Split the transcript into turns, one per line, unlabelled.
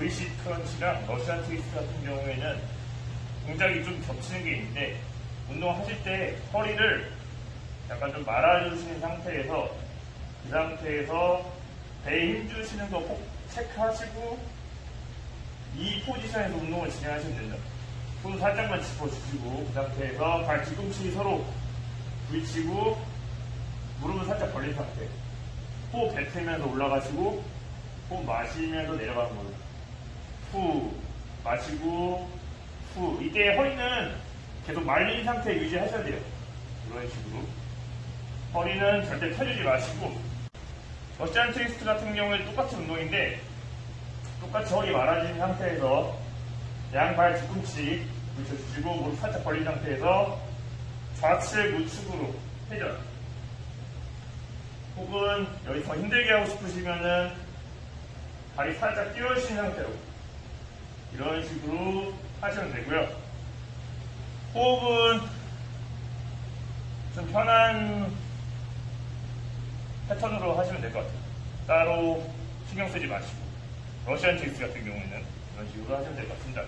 V식 크런치랑 러시안 트위스트 같은 경우에는 동작이 좀 겹치는 게 있는데 운동하실 때 허리를 약간 좀 말아주시는 상태에서 그 상태에서 배에 힘 주시는 거 꼭 체크하시고 이 포지션에서 운동을 진행하시면 됩니다. 손 살짝만 짚어주시고 그 상태에서 발 뒤꿈치 서로 부딪히고 무릎을 살짝 벌린 상태. 호흡 뱉으면서 올라가시고 호흡 마시면서 내려가는 거예요. 후 마시고 후. 이때 허리는 계속 말린 상태 유지하셔야 돼요. 이런 식으로. 허리는 절대 펴주지 마시고. 러시안 트위스트 같은 경우에 똑같은 운동인데 똑같이 허리 말아진 상태에서 양발 뒤꿈치 붙여주시고 무릎 살짝 벌린 상태에서 좌측 우측으로 회전. 혹은 여기 더 힘들게 하고 싶으시면은 다리 살짝 띄워주신 상태로 이런 식으로 하시면 되고요. 호흡은 좀 편한 패턴으로 하시면 될 것 같아요. 따로 신경 쓰지 마시고 러시안 트위스트 같은 경우에는 이런 식으로 하시면 될 것 같습니다.